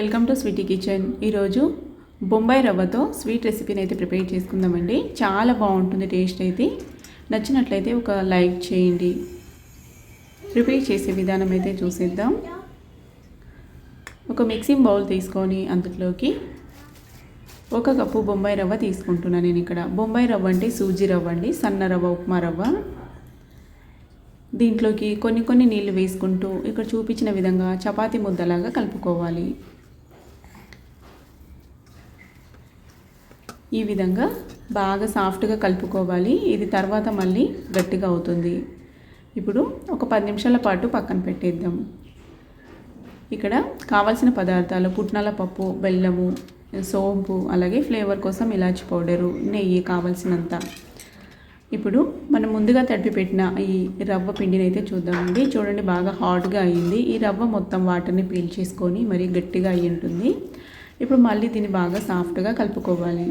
Welcome to Sweety kitchen. ఈరోజు బొంబాయి రవ్వతో sweet రెసిపీని అయితే ప్రిపేర్ చేసుకుందామండి. చాలా బాగుంటుంది టేస్ట్ అయితే. నచ్చినట్లయితే ఒక లైక్ చేయండి. ప్రిపేర్ చేసే విధానం అయితే చూసేద్దాం. ఒక మిక్సింగ్ బౌల్ తీసుకొని అందులోకి ఒక కప్పు బొంబాయి రవ్వ తీసుకుంటున్నాను నేను ఇక్కడ. బొంబాయి రవ్వ అంటే సూజీ రవ్వ అండి సన్న రవ్వ ఉప్మా రవ్వ. దీంట్లోకి కొన్ని కొన్ని నీళ్ళు వేసుకుంటూ ఇక్కడ చూపించిన విధంగా చపాతీ ముద్దలాగా కలుపుకోవాలి. ఈ విధంగా బాగా సాఫ్ట్గా కలుపుకోవాలి. ఇది తర్వాత మళ్ళీ గట్టిగా అవుతుంది. ఇప్పుడు ఒక పది నిమిషాల పాటు పక్కన పెట్టేద్దాం. ఇక్కడ కావాల్సిన పదార్థాలు పుట్నాల పప్పు బెల్లము సోంపు అలాగే ఫ్లేవర్ కోసం ఇలాచి పౌడరు నెయ్యి కావాల్సినంత. ఇప్పుడు మనం ముందుగా తడిపి పెట్టిన ఈ రవ్వ పిండిని అయితే చూద్దామండి. చూడండి బాగా హాట్గా అయ్యింది ఈ రవ్వ మొత్తం వాటర్ని పీల్చేసుకొని మరీ గట్టిగా అయ్యి ఉంటుంది. ఇప్పుడు మళ్ళీ దీన్ని బాగా సాఫ్ట్గా కలుపుకోవాలి.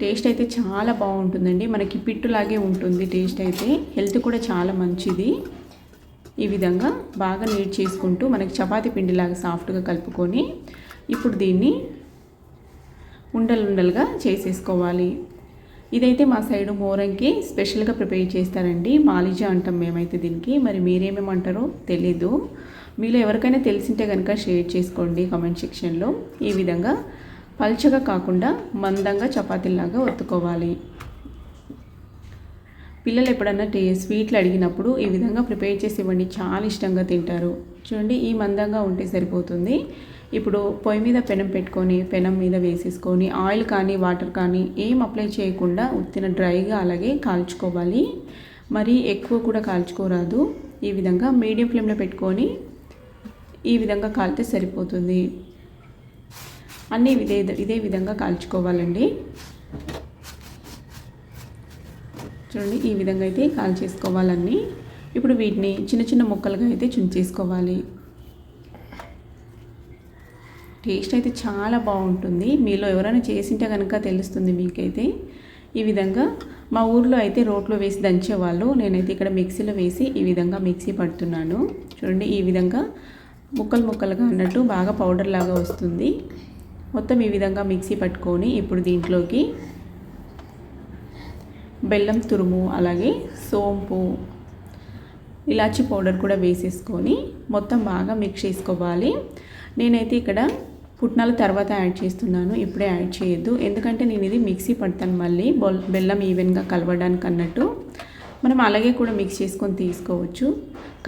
టేస్ట్ అయితే చాలా బాగుంటుందండి. మనకి పిట్టులాగే ఉంటుంది టేస్ట్ అయితే. హెల్త్ కూడా చాలా మంచిది. ఈ విధంగా బాగా నీట్ చేసుకుంటూ మనకి చపాతి పిండిలాగా సాఫ్ట్గా కలుపుకొని ఇప్పుడు దీన్ని ఉండలు ఉండలుగా చేసేసుకోవాలి. ఇదైతే మా సైడ్ మోరంకి స్పెషల్గా ప్రిపేర్ చేస్తారండి. మాలిజా అంటాం మేమైతే దీనికి. మరి మీరేమేమంటారో తెలీదు. మీలో ఎవరికైనా తెలిసింటే కనుక షేర్ చేసుకోండి కామెంట్ సెక్షన్లో. ఈ విధంగా పల్చగా కాకుండా మందంగా చపాతీలాగా ఒత్తుకోవాలి. పిల్లలు ఎప్పుడన్నా టే స్వీట్లు అడిగినప్పుడు ఈ విధంగా ప్రిపేర్ చేసి ఇవ్వండి. చాలా ఇష్టంగా తింటారు. చూడండి ఈ మందంగా ఉంటే సరిపోతుంది. ఇప్పుడు పొయ్యి మీద పెనం పెట్టుకొని పెనం మీద వేసేసుకొని ఆయిల్ కానీ వాటర్ కానీ ఏం అప్లై చేయకుండా ఉత్తిన డ్రైగా అలాగే కాల్చుకోవాలి. మరీ ఎక్కువ కూడా కాల్చుకోరాదు. ఈ విధంగా మీడియం ఫ్లేమ్లో పెట్టుకొని ఈ విధంగా కాలితే సరిపోతుంది. అన్నీ ఇదే ఇదే విధంగా కాల్చుకోవాలండి. చూడండి ఈ విధంగా అయితే కాల్చేసుకోవాలన్నీ. ఇప్పుడు వీటిని చిన్న చిన్న ముక్కలుగా అయితే చుంచేసుకోవాలి. టేస్ట్ అయితే చాలా బాగుంటుంది. మీలో ఎవరైనా చేసింటే కనుక తెలుస్తుంది మీకైతే. ఈ విధంగా మా ఊర్లో అయితే రోట్లో వేసి దంచేవాళ్ళు. నేనైతే ఇక్కడ మిక్సీలో వేసి ఈ విధంగా మిక్సీ పడుతున్నాను. చూడండి ఈ విధంగా ముక్కలు ముక్కలుగా అన్నట్టు బాగా పౌడర్ లాగా వస్తుంది. మొత్తం ఈ విధంగా మిక్సీ పట్టుకొని ఇప్పుడు దీంట్లోకి బెల్లం తురుము అలాగే సోంపు ఇలాచి పౌడర్ కూడా వేసేసుకొని మొత్తం బాగా మిక్స్ చేసుకోవాలి. నేనైతే ఇక్కడ పుట్నాల తర్వాత యాడ్ చేస్తున్నాను ఇప్పుడే యాడ్ చేయొద్దు. ఎందుకంటే నేను ఇది మిక్సీ పడతాను మళ్ళీ బెల్లం ఈవెన్గా కలవడానికి అన్నట్టు మనం అలాగే కూడా మిక్స్ చేసుకొని తీసుకోవచ్చు.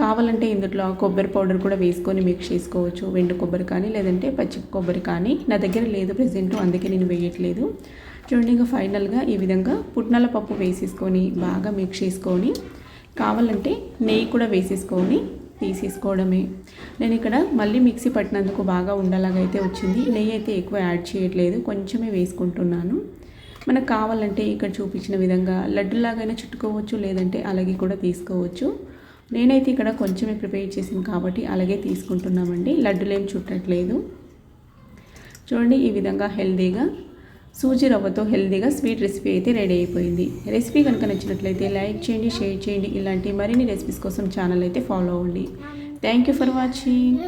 కావాలంటే ఇందులో కొబ్బరి పౌడర్ కూడా వేసుకొని మిక్స్ చేసుకోవచ్చు. వెండు కొబ్బరి కానీ లేదంటే పచ్చి కొబ్బరి కానీ. నా దగ్గర లేదు ప్రజెంట్ అందుకే నేను వేయట్లేదు. చూడండి ఇంకా ఫైనల్గా ఈ విధంగా పుట్నాల పప్పు వేసేసుకొని బాగా మిక్స్ చేసుకొని కావాలంటే నెయ్యి కూడా వేసేసుకొని తీసేసుకోవడమే. నేను ఇక్కడ మళ్ళీ మిక్సీ పట్టినందుకు బాగా ఉండలాగా అయితే వచ్చింది. నెయ్యి అయితే ఎక్కువ యాడ్ చేయట్లేదు. కొంచెమే వేసుకుంటున్నాను. మనకు కావాలంటే ఇక్కడ చూపించిన విధంగా లడ్డులాగైనా చుట్టుకోవచ్చు లేదంటే అలాగే కూడా తీసుకోవచ్చు. నేనైతే ఇక్కడ కొంచెమే ప్రిపేర్ చేసింది కాబట్టి అలాగే తీసుకుంటున్నామండి. లడ్డులేం చుట్టట్లేదు. చూడండి ఈ విధంగా హెల్దీగా సూజీ రవ్వతో హెల్దీగా స్వీట్ రెసిపీ అయితే రెడీ అయిపోయింది. రెసిపీ కనుక నచ్చినట్లయితే లైక్ చేయండి షేర్ చేయండి. ఇలాంటి మరిన్ని రెసిపీస్ కోసం ఛానల్ అయితే ఫాలో అవ్వండి. Thank you for watching.